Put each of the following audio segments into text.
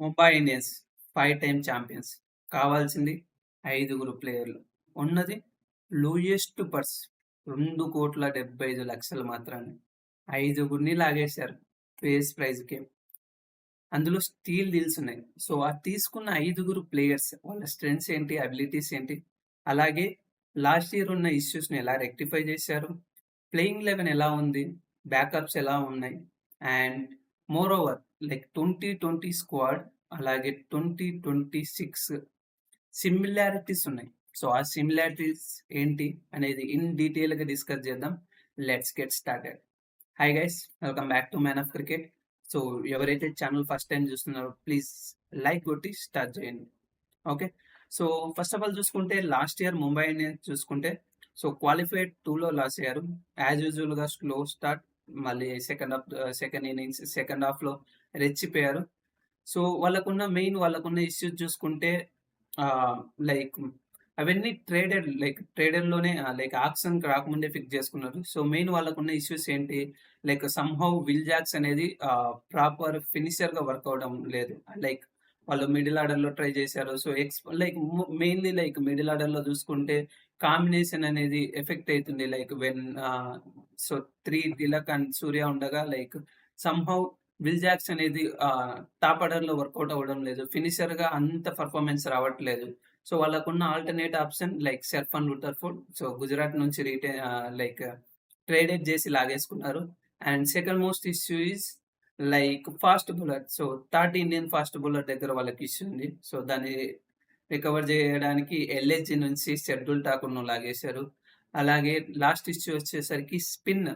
Mumbai Indians five time champions. కావాల్సింది ఐదుగురు ప్లేయర్లు. ఉన్నది లూయెస్ట్ పర్స్. రెండు కోట్ల డెబ్బై ఐదు లక్షలు మాత్రమే ఐదుగురిని లాగేశారు. ఫేస్ ప్రైజ్కి అందులో స్టీల్ డీల్స్ ఉన్నాయి. సో ఆ తీసుకున్న ఐదుగురు ప్లేయర్స్ వాళ్ళ స్ట్రెంగ్స్ ఏంటి అబిలిటీస్ ఏంటి? అలాగే లాస్ట్ ఇయర్ ఉన్న ఇష్యూస్ని ఎలా రెక్టిఫై చేశారు? ప్లేయింగ్ లెవెన్ ఎలా ఉంది? బ్యాకప్స్ ఎలా ఉన్నాయి? And more over like twenty twenty squad అలాగే ట్వంటీ ట్వంటీ సిక్స్ సిమిలారిటీస్ ఉన్నాయి. సో ఆ సిమిలారిటీస్ ఏంటి అనేది ఇన్ డీటెయిల్గా డిస్కస్ చేద్దాం. Let's get started hi guys welcome back to man of cricket so ఎవరైతే ఛానల్ ఫస్ట్ టైం చూస్తున్నారో ప్లీజ్ లైక్ కొట్టి స్టార్ట్ చేయండి. Okay so first of all చూసుకుంటే లాస్ట్ ఇయర్ ముంబై ఇండియన్స్ చూసుకుంటే సో క్వాలిఫైడ్ టూలో లాస్ అయ్యారు. యాజ్ యూజువల్గా స్లో స్టార్ట్ మళ్ళీ second half second innings second హాఫ్లో రెచ్చిపోయారు. సో వాళ్ళకున్న మెయిన్ వాళ్ళకున్న ఇష్యూస్ చూసుకుంటే లైక్ అవన్నీ ట్రేడెడ్ లైక్ ట్రేడర్లోనే లైక్ ఆక్షన్ రాకముందే ఫిక్స్ చేసుకున్నారు. సో మెయిన్ వాళ్ళకున్న ఇష్యూస్ ఏంటి? లైక్ సమ్హౌ విల్ జాక్స్ అనేది ప్రాపర్ ఫినిషర్గా వర్క్ అవడం లేదు. లైక్ వాళ్ళు మిడిల్ ఆర్డర్లో ట్రై చేశారు. So ex like mainly like middle ఆర్డర్లో చూసుకుంటే కాంబినేషన్ అనేది ఎఫెక్ట్ అవుతుంది like when so three Tilak and Surya ఉండగా లైక్ సమ్హౌ విల్ జాక్స్ అనేది టాప్ ఆర్డర్లో వర్కౌట్ అవ్వడం లేదు. ఫినిషర్గా అంత పర్ఫార్మెన్స్ రావట్లేదు. సో వాళ్ళకున్న alternate option like Sherfane Rutherford so Gujarat నుంచి రీటే లైక్ ట్రేడెడ్ చేసి లాగేసుకున్నారు. And second most issue is like fast bowler so third Indian fast bowler దగ్గర వాళ్ళకి ఇష్యూ ఉంది. సో దాన్ని రికవర్ చేయడానికి ఎల్హెచ్ నుంచి షెడ్యూల్ టాకును లాగేశారు. అలాగే లాస్ట్ ఇష్యూ వచ్చేసరికి స్పిన్.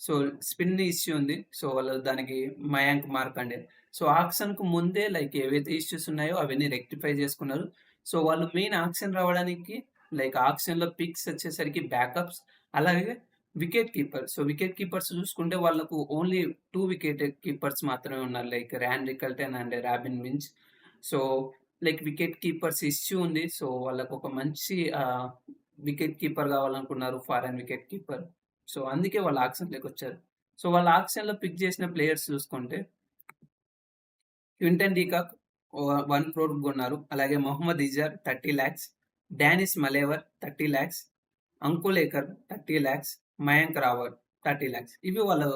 సో స్పిన్ ఇష్యూ ఉంది. సో వాళ్ళు దానికి మయాంక్ మార్క్ అండి. సో ఆక్షన్కు ముందే లైక్ ఏవైతే ఇష్యూస్ ఉన్నాయో అవన్నీ రెక్టిఫై చేసుకున్నారు. సో వాళ్ళు మెయిన్ ఆక్షన్ రావడానికి లైక్ ఆక్షన్లో పిక్స్ వచ్చేసరికి బ్యాకప్స్ అలాగే wicket keeper. So wicket keepers చూసుకుంటే వాళ్ళకు ఓన్లీ టూ వికెట్ కీపర్స్ మాత్రమే ఉన్నారు. Like Ryan Rickelton and Robin Minz so like wicket keepers issue ఉంది. సో వాళ్ళకు ఒక మంచి వికెట్ కీపర్ కావాలనుకున్నారు ఫారెన్ వికెట్ కీపర్. సో అందుకే వాళ్ళు ఆక్షన్లోకి వచ్చారు సో వాళ్ళ ఆక్షన్లో పిక్ చేసిన ప్లేయర్స్ చూసుకుంటే Quinton de Kock one crore కొన్నారు. అలాగే Mohammad Izhar thirty lakhs Danish Malewar thirty lakhs Ankolekar thirty lakhs Mayank Rawat thirty lakhs ఇవి వాళ్ళు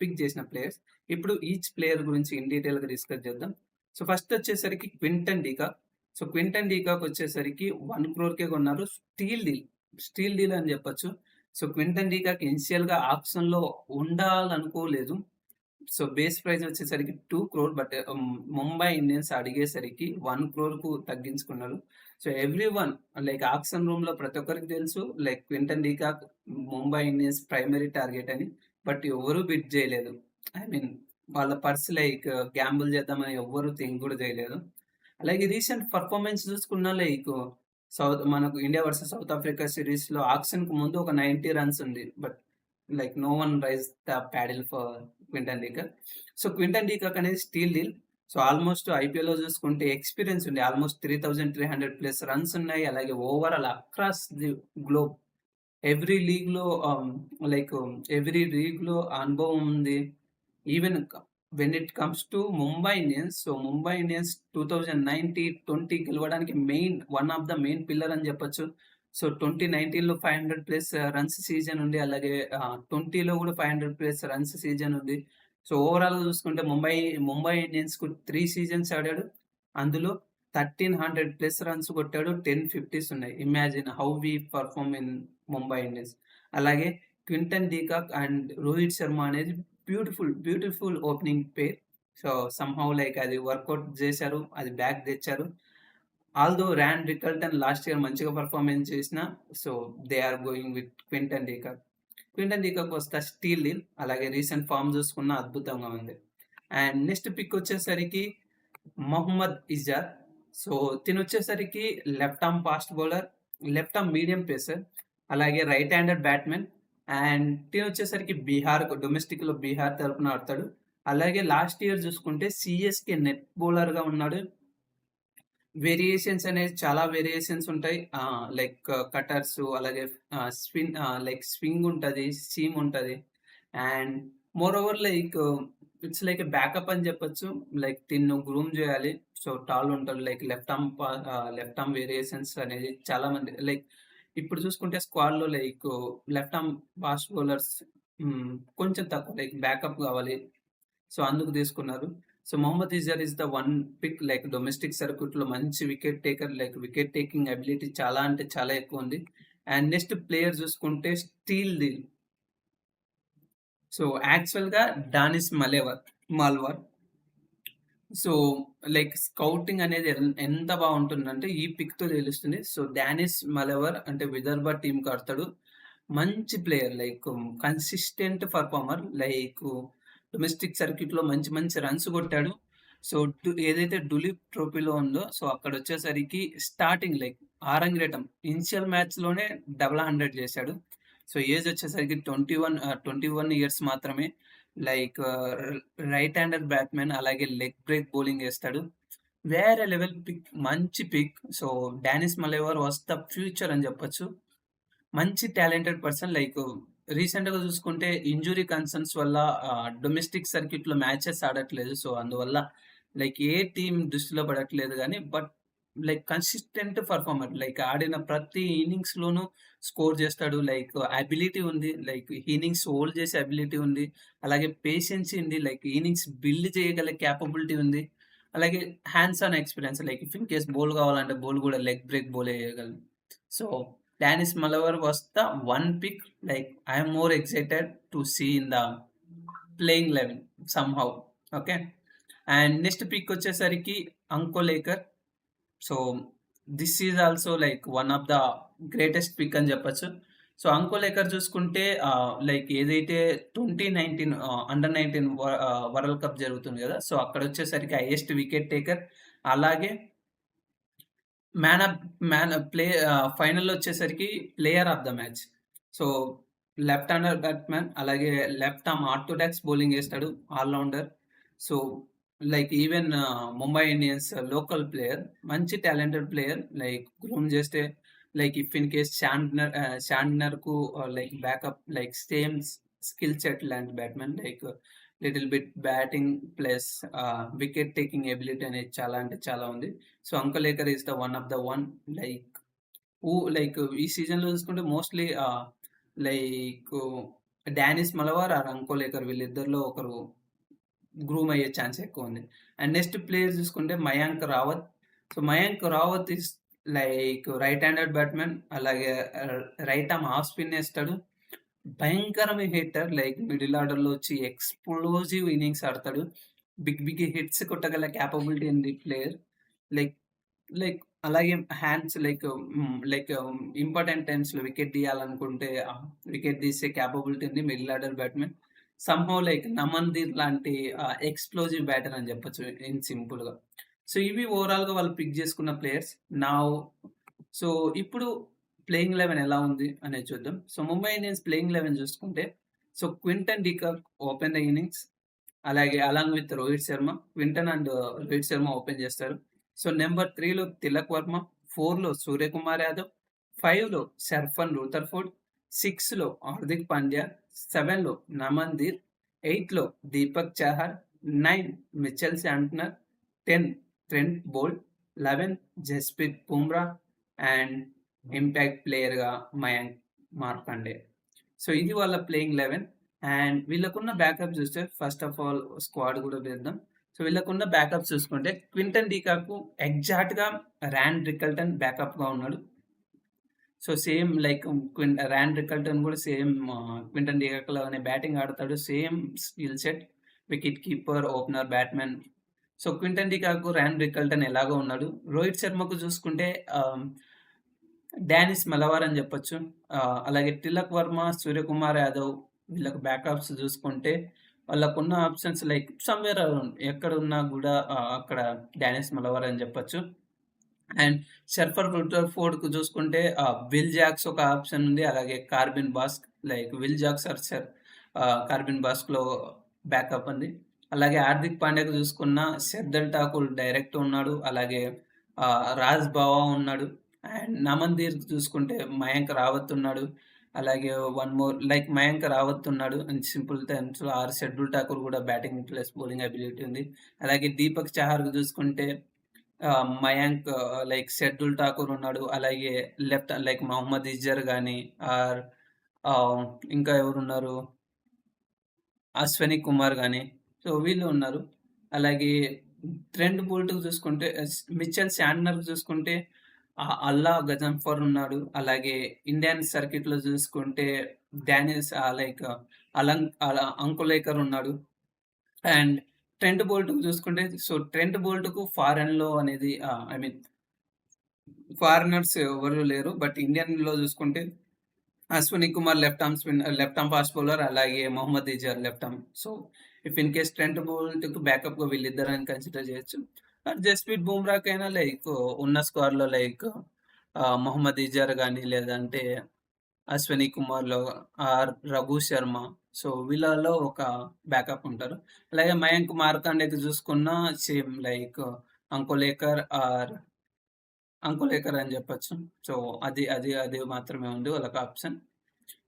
పిక్ చేసిన ప్లేయర్స్. ఇప్పుడు ఈచ్ ప్లేయర్ గురించి ఇన్ డీటెయిల్గా డిస్కస్ చేద్దాం. సో ఫస్ట్ వచ్చేసరికి Quinton de Kock. So Quinton de Kock వచ్చేసరికి వన్ క్రోర్కే కొన్నారు. స్టీల్ డీల్ స్టీల్ డీల్ అని చెప్పొచ్చు. సో క్వింటన్ డీకాక్ ఇనిషియల్గా ఆప్షన్లో ఉండాలనుకోలేదు. సో బేస్ ప్రైస్ వచ్చేసరికి two crore but Mumbai Indians అడిగేసరికి వన్ క్రోర్కు తగ్గించుకున్నారు. So every one like option రూమ్లో ప్రతి ఒక్కరికి తెలుసు like Quinton de Kock Mumbai Indians primary target అని బట్ ఎవరు బిడ్ చేయలేదు. ఐ మీన్ వాళ్ళ పర్స్ లైక్ గ్యాంబుల్ చేద్దామని ఎవ్వరు థింక్ కూడా చేయలేదు. అలాగే రీసెంట్ పర్ఫార్మెన్స్ చూసుకున్నా లైక్ సౌత్ మనకు ఇండియా వర్సెస్ సౌత్ ఆఫ్రికా సిరీస్లో ఆక్షన్కు ముందు ఒక నైన్టీ రన్స్ ఉంది. But like no one raise the paddle for Quinton de Kock so Quinton de Kock అనేది స్టీల్ డీల్. సో ఆల్మోస్ట్ ఐపీఎల్లో చూసుకుంటే ఎక్స్పీరియన్స్ ఉంది. Almost three thousand three hundred plus runs ఉన్నాయి. అలాగే overall across the globe. Every లీగ్లో like every లీగ్లో అనుభవం ఉంది. Even when it comes to Mumbai Indians so Mumbai Indians two thousand ninety twenty గెలవడానికి main one of the main pillar అని చెప్పొచ్చు. So twenty నైన్టీన్లో five hundred plus runs season ఉంది. అలాగే ట్వంటీలో కూడా five hundred plus runs season ఉంది. So ఓవరాల్గా చూసుకుంటే ముంబై ముంబై ఇండియన్స్కు త్రీ సీజన్స్ ఆడాడు. అందులో థర్టీన్ హండ్రెడ్ ప్లస్ రన్స్ కొట్టాడు. టెన్ ఫిఫ్టీస్ ఉన్నాయి. Imagine how we perform in Mumbai Indians అలాగే Quinton de Kock and Rohit Sharma అనేది beautiful beautiful opening pair. So somehow like అది వర్కౌట్ చేశారు అది బ్యాక్ తెచ్చారు. Although Ryan Rickelton last year మంచిగా performance చేసిన so they are going with Quinton de Kock Quinton de Kock వస్తా steal deal అలాగే recent form చూసుకున్న అద్భుతంగా ఉంది. అండ్ నెక్స్ట్ పిక్ వచ్చేసరికి మొహమ్మద్ ఇజార్ సో తిను వచ్చేసరికి left arm fast bowler left arm medium pacer అలాగే రైట్ హ్యాండెడ్ బ్యాట్మెన్ అండ్ టీన్ వచ్చేసరికి బీహార్ డొమెస్టిక్లో బీహార్ తరపున ఆడతాడు. అలాగే లాస్ట్ ఇయర్ చూసుకుంటే సిఎస్కే నెట్ బౌలర్గా ఉన్నాడు. వేరియేషన్స్ అనేది చాలా వేరియేషన్స్ ఉంటాయి. లైక్ కటర్స్ uh, అలాగే స్పిన్ లైక్ స్వింగ్ ఉంటుంది సీమ్ ఉంటుంది. And more over like it's like backup అని చెప్పొచ్చు. లైక్ తిన్ను గ్రూమ్ చేయాలి. సో, టాల్ ఉంటారు like left arm left arm variations అనేది చాలా మంది లైక్ ఇప్పుడు చూసుకుంటే స్క్వాడ్‌లో like left arm fast bowlers హ్మ్. కొంచెం తక్కువ లైక్ బ్యాకప్ కావాలి సో, అందుకు తీసుకున్నారు. So, Mohammed Izhar is the one pick like domestic సర్క్యూట్‌లో మంచి wicket taker like wicket taking ability చాలా అంటే చాలా ఎక్కువుంది. అండ్ నెక్స్ట్ ప్లేయర్ చూసుకుంటే స్టీల్ స్టీల్‌ది సో, యాక్చువల్‌గా Danish Malewar Malwar. So, like scouting అనేది ఎన్ ఎంత బాగుంటుందంటే ఈ పిక్‌తో తెలుస్తుంది. సో, డానిస్ మలవర్ అంటే విదర్భ టీమ్‌కి ఆడతాడు. మంచి player like consistent performer like domestic సర్క్యూట్‌లో మంచి మంచి రన్స్ కొట్టాడు. సో, డు ఏదైతే డులీప్ ట్రోఫీలో ఉందో సో, అక్కడ వచ్చేసరికి స్టార్టింగ్ లైక్ ఆరంగేటం ఇనిషియల్ మ్యాచ్‌లోనే డబల్ హండ్రెడ్ చేశాడు. సో, ఏజ్ వచ్చేసరికి twenty one twenty one years మాత్రమే. లైక్ రైట్ హ్యాండర్ బ్యాట్స్‌మెన్ అలాగే లెగ్ బ్రేక్ బౌలింగ్ వేస్తాడు వేరే లెవెల్ పిక్ మంచి pick. So, Danish Malewar was the future అని చెప్పొచ్చు. మంచి టాలెంటెడ్ పర్సన్ లైక్ రీసెంట్‌గా చూసుకుంటే ఇంజురీ కన్సర్న్స్ వల్ల డొమెస్టిక్ సర్క్యూట్‌లో మ్యాచెస్ ఆడట్లేదు. సో, అందువల్ల లైక్ ఏ టీం దృష్టిలో పడట్లేదు కానీ but like consistent performer like ఆడిన ప్రతి ఇన్నింగ్స్‌లోనూ స్కోర్ చేస్తాడు. లైక్ అబిలిటీ ఉంది. లైక్ ఇన్నింగ్స్ హోల్డ్ చేసే అబిలిటీ ఉంది. అలాగే పేషెన్సీ ఉంది. లైక్ ఇన్నింగ్స్ బిల్డ్ చేయగల క్యాపబిలిటీ ఉంది. అలాగే hands on experience like if in case bowl కావాలంటే బౌల్ కూడా లెగ్ బ్రేక్ బౌల్ ఎయగలడు. సో, డానిస్ మలవర్ వస్తా one pick like I'm more excited to see in the playing 11 somehow okay. And next pick వచ్చేసరికి Ankolekar. So, this is also like one of the greatest pick అని చెప్పొచ్చు. So, అంకోలేకర్ చూసుకుంటే like ఏదైతే twenty nineteen under 19 వ world cup జరుగుతుంది కదా! So, అక్కడ వచ్చేసరికి హైయెస్ట్ వికెట్ టేకర్ అలాగే మ్యాన్ ఆఫ్ మ్యాన్ ప్లే ఫైనల్‌లో వచ్చేసరికి player of the match. So, left hander batsman అలాగే లెఫ్ట్ ఆర్మ్ ఆర్థోడాక్స్ బౌలింగ్ వేస్తాడు all rounder. So, like even Mumbai Indians local player మంచి టాలెంటెడ్ ప్లేయర్ లైక్ గ్రూమ్ చేస్తే like if in case Santner షాండ్నర్కు like backup like same skill set లాంటి batsmen like little bit batting plus wicket taking ability అనేది చాలా అంటే చాలా ఉంది. So, Ankolekar is the one of the one like uh like ఈ సీజన్‌లో చూసుకుంటే mostly like Danish Malewar or Ankolekar వీళ్ళిద్దరిలో ఒకరు గ్రూమ్ అయ్యే ఛాన్స్ ఎక్కువ ఉంది అండ్ నెక్స్ట్ ప్లేయర్ చూసుకుంటే Mayank Rawat. So, Mayank Rawat is like right handed batsmen అలాగే రైట్ ఆర్మ్ హాఫ్ స్పిన్ వేస్తాడు భయంకరమైన హిట్టర్ లైక్ మిడిల్ ఆర్డర్‌లో వచ్చి ఎక్స్‌ప్లోజివ్ ఇన్నింగ్స్ ఆడతాడు. బిగ్ బిగ్ హిట్స్ కొట్టగల క్యాపబిలిటీ ఉంది ప్లేయర్. లైక్ లైక్ అలాగే హ్యాండ్స్ లైక్ లైక్ ఇంపార్టెంట్ టైమ్స్‌లో వికెట్ తీయాలనుకుంటే వికెట్ తీసే క్యాపబిలిటీ ఉంది middle order batsmen somehow like Naman Dhir లాంటి ఎక్స్‌ప్లోజివ్ బ్యాటర్ అని చెప్పొచ్చు ఇన్ సింపుల్‌గా. సో, ఇవి ఓవరాల్‌గా వాళ్ళు పిక్ చేసుకున్న ప్లేయర్స్. నావ్ సో, ఇప్పుడు ప్లేయింగ్ 11 ఎలా ఉంది అనేది చూద్దాం. సో, ముంబై ఇండియన్స్ ప్లేయింగ్ 11 చూసుకుంటే so, Quinton de Kock open the innings. అలాగే along with Rohit Sharma. Quinton and Rohit Sharma open చేస్తారు. సో, నెంబర్ త్రీలో తిలక్ వర్మ. ఫోర్లో సూర్యకుమార్ యాదవ్. ఫైవ్లో సర్ఫన్ రూథర్‌ఫోర్డ్. సిక్స్లో హార్దిక్ పాండ్యా. సెవెన్లో నమందిర్ ఎయిట్లో Deepak Chahar nine Mitchell Santner. 10 Trent Boult. 11 Jasprit Bumrah and impact ప్లేయర్‌గా మయాంక్ మార్కండే. సో, ఇది వాళ్ళ ప్లేయింగ్ 11 అండ్ వీళ్ళకున్న బ్యాకప్ చూస్తే ఫస్ట్ ఆఫ్ ఆల్ స్క్వాడ్ కూడా వేద్దాం. సో, వీళ్ళకున్న బ్యాకప్స్ చూసుకుంటే క్వింటన్ డీకాకు ఎగ్జాక్ట్‌గా ర్యాన్ రికల్టన్ బ్యాకప్‌గా ఉన్నాడు. So, same like Quin Ryan Rickelton కూడా సేమ్ క్వింటన్ డికాక్ అనే బ్యాటింగ్ ఆడతాడు. Same skill set. Wicket keeper, opener, batsmen so, Quinton de Kock Ryan Rickelton ఎలాగో ఉన్నాడు. రోహిత్ శర్మకు చూసుకుంటే డానిస్ మలవార్ అని చెప్పొచ్చు. అలాగే తిలక్ వర్మ, సూర్యకుమార్ యాదవ్ వీళ్ళకు బ్యాకప్స్ చూసుకుంటే వాళ్ళకున్న ఆప్షన్స్ లైక్ సమ్‌వేర్ అరౌండ్ ఎక్కడున్నా కూడా అక్కడ డానిస్ మలవార్ అని చెప్పొచ్చు. అండ్ షర్ఫర్ ఫోర్డ్కు చూసుకుంటే విల్ జాక్స్ ఒక ఆప్షన్ ఉంది. అలాగే Corbin Bosch like Will Jacks or sir Corbin బాస్క్‌లో backup ఉంది. అలాగే హార్దిక్ పాండ్యాకు చూసుకున్న శర్దల్ ఠాకూర్ డైరెక్ట్ ఉన్నాడు. అలాగే రాజ్ బావా ఉన్నాడు. అండ్ నమన్‌దీర్ చూసుకుంటే మయాంక్ రావత్ ఉన్నాడు. అలాగే one more like Mayank Rawat ఉన్నాడు అండ్ సింపుల్ టైమ్స్లో ఆర్ షెడ్యూల్ ఠాకూర్ కూడా బ్యాటింగ్ ప్లస్ బౌలింగ్ అబిలిటీ ఉంది అలాగే దీపక్ చహార్ చూసుకుంటే మయాంక్ లైక్ షెడ్యూల్ ఠాకూర్ ఉన్నాడు. అలాగే లెఫ్ట్ లైక్ మహమ్మద్ ఇజ్జర్ కానీ ఆర్ ఇంకా ఎవరున్నారు? అశ్వని కుమార్ కానీ సో వీళ్ళు ఉన్నారు. అలాగే ట్రెండ్ బోల్ట్ చూసుకుంటే మిచ్చల్ శాండ్నర్ చూసుకుంటే అల్లా గజంఫర్ ఉన్నాడు. అలాగే ఇండియన్ సర్కిట్లో చూసుకుంటే డానియల్స్ లైక్ అలంక్ అల- అంకులేకర్ ఉన్నాడు. అండ్ ట్రెంట్ బోల్ట్ చూసుకుంటే సో ట్రెంట్ బోల్ట్కు ఫారెన్లో అనేది ఐ మీన్ ఫారినర్స్ ఎవరు లేరు బట్ ఇండియన్లో చూసుకుంటే Ashwani Kumar left arm spin left arm fast bowler అలాగే Mohammad Izhar left arm so if in case Trent బోల్ట్కు బ్యాకప్గా వీళ్ళిద్దరని కన్సిడర్ చేయొచ్చు. జస్ప్రీత్ బుమ్రాకైనా లైక్ ఉన్న స్క్వాడ్లో లైక్ మొహమ్మద్ ఇజార్ కానీ లేదంటే అశ్విని కుమార్లో ఆర్ రఘు శర్మ సో వీళ్ళలో ఒక బ్యాకప్ ఉంటారు. అలాగే మయాంక్ మార్కాండేకి చూసుకున్న same like Ankolekar or Ankulekar అని చెప్పొచ్చు. సో అది అది అది మాత్రమే ఉంది వాళ్ళకి ఆప్షన్.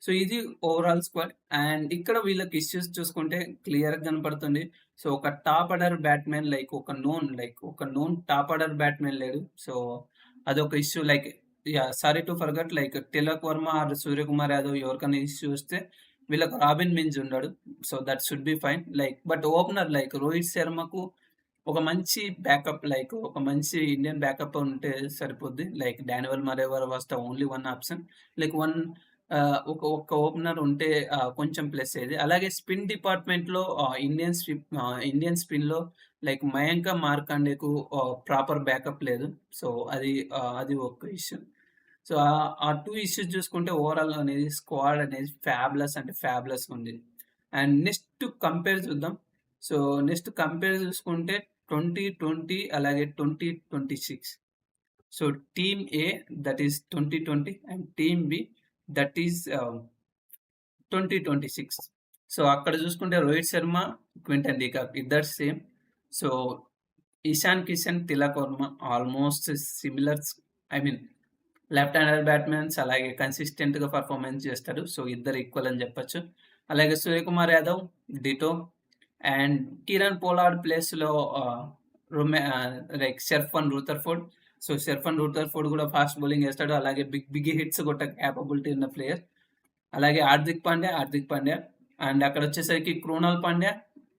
సో ఇది ఓవరాల్ స్క్వాడ్ అండ్ ఇక్కడ వీళ్ళకి ఇష్యూస్ చూసుకుంటే క్లియర్గా కనపడుతుంది. సో ఒక టాప్ ఆర్డర్ బ్యాట్మెన్ లైక్ ఒక నోన్ లైక్ ఒక నోన్ టాప్ ఆర్డర్ బ్యాట్మెన్ లేడు. సో అదొక issue like yeah sorry to forgot like Tilak Varma or Suryakumar Yadav ఎవరికైనా ఇష్యూ వస్తే వీళ్ళకు రాబిన్ మిన్స్ ఉన్నాడు. So that should be fine like but opener like Rohit శర్మకు ఒక మంచి బ్యాకప్ లైక్ ఒక మంచి ఇండియన్ బ్యాకప్ ఉంటే సరిపోద్ది. Like డానివల్ మరేవర్ was the only one option like one ఒక ఒక్క ఓపెనర్ ఉంటే uh, కొంచెం ప్లస్ అయ్యేది. అలాగే స్పిన్ డిపార్ట్మెంట్లో ఇండియన్ ఇండియన్ స్పిన్లో లైక్ మయాంక మార్కాండేకు ప్రాపర్ బ్యాకప్ లేదు. సో అది uh, అది ఒక ఇష్యూ సో ఆ టూ ఇష్యూస్ చూసుకుంటే ఓవరాల్ అనేది స్క్వాడ్ అనేది ఫ్యాబ్లెస్ అంటే ఫ్యాబ్లెస్ ఉంది. అండ్ నెక్స్ట్ కంపేర్ చూద్దాం. సో నెక్స్ట్ కంపేర్ చూసుకుంటే ట్వంటీ ట్వంటీ అలాగే twenty twenty six so team A that is twenty twenty and team B that is twenty twenty six so అక్కడ చూసుకుంటే Rohit Sharma Quinton de Kock ఇద్దరు same so Ishan Kishan Tilak Varma almost similar I mean left hander batsmen అలాగే కన్సిస్టెంట్గా performance చేస్తారు. So ఇద్దరు equal అని చెప్పొచ్చు. అలాగే Suryakumar Yadav ditto and Kieron Pollard ప్లేస్లో రొమే like Sherfane Rutherford. So Sherfane Rutherford కూడా ఫాస్ట్ బౌలింగ్ వేస్తాడు అలాగే బిగ్ బిగ్ హిట్స్ కొట్ట క్యాపబిలిటీ ఉన్న ప్లేయర్. అలాగే హార్దిక్ పాండ్యా హార్దిక్ పాండ్యా అండ్ అక్కడ వచ్చేసరికి క్రూనల్ పాండ్యా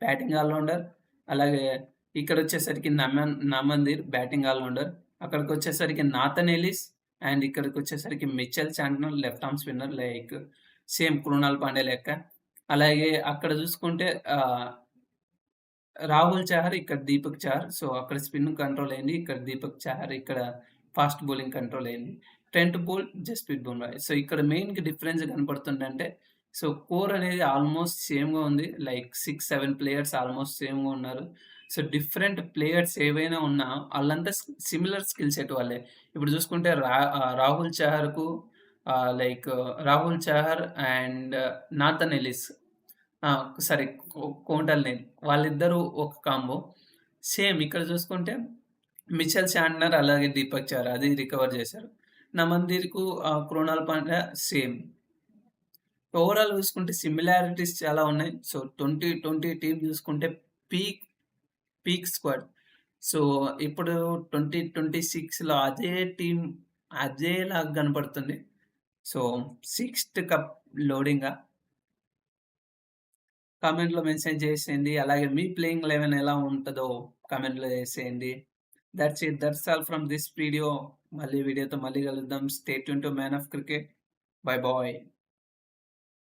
బ్యాటింగ్ ఆల్రౌండర్. అలాగే ఇక్కడ వచ్చేసరికి నమన్ నమందిర్ బ్యాటింగ్ ఆల్రౌండర్. అక్కడికి వచ్చేసరికి నాథన్ ఎలిస్ అండ్ ఇక్కడికి వచ్చేసరికి Mitchell Santner left arm spinner like same Krunal Pandey లెక్క. అలాగే అక్కడ చూసుకుంటే రాహుల్ చహర్ ఇక్కడ దీపక్ చహర్. సో అక్కడ స్పిన్ కంట్రోల్ అయింది ఇక్కడ దీపక్ చహర్ ఇక్కడ ఫాస్ట్ బౌలింగ్ కంట్రోల్ అయింది. Trent Boult Jasprit Bumrah. So ఇక్కడ మెయిన్కి డిఫరెన్స్ కనపడుతుందంటే సో కోర్ అనేది ఆల్మోస్ట్ సేమ్గా ఉంది. Like six seven players almost సేమ్గా ఉన్నారు. సో డిఫరెంట్ ప్లేయర్స్ ఏవైనా ఉన్నా వాళ్ళంతా సిమిలర్ స్కిల్ సెట్ వాళ్ళే. ఇప్పుడు చూసుకుంటే రా Rahul చహర్కు like Rahul Chahar and Nathan Ellis sorry కోంటల్ name వాళ్ళిద్దరూ ఒక కాంబో. సేమ్ ఇక్కడ చూసుకుంటే మిచెల్ శాండ్నర్ అలాగే దీపక్ చార్ అది రికవర్ చేశారు. నమందిర్కు క్రోనాల్ పాండ్యా సేమ్. ఓవరాల్ చూసుకుంటే సిమిలారిటీస్ చాలా ఉన్నాయి. సో ట్వంటీ ట్వంటీ టీం చూసుకుంటే పీక్ పీక్ స్క్వాడ్. సో ఇప్పుడు ట్వంటీ ట్వంటీ సిక్స్లో అదే టీం అదేలాగా కనపడుతుంది సో సిక్స్త్ కప్ లోడింగ్గా కామెంట్లో మెన్షన్ చేసేయండి. అలాగే మీ ప్లేయింగ్ లెవెన్ ఎలా ఉంటుందో కామెంట్లో చేసేయండి. That's it that's all from this video మళ్ళీ వీడియోతో మళ్ళీ కలుద్దాం. State to man of cricket bye bye